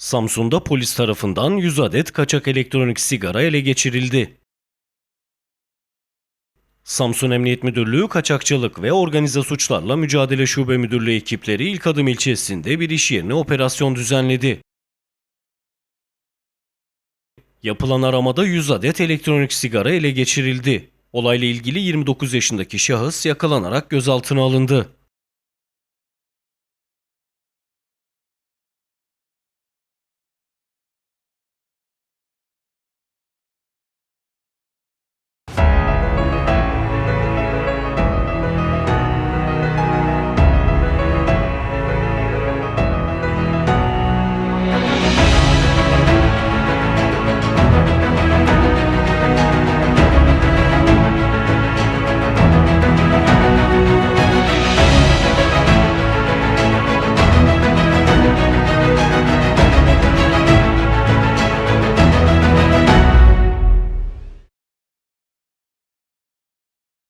Samsun'da polis tarafından 100 adet kaçak elektronik sigara ele geçirildi. Samsun Emniyet Müdürlüğü Kaçakçılık ve Organize Suçlarla Mücadele Şube Müdürlüğü ekipleri İlk Adım ilçesinde bir iş yerine operasyon düzenledi. Yapılan aramada 100 adet elektronik sigara ele geçirildi. Olayla ilgili 29 yaşındaki şahıs yakalanarak gözaltına alındı.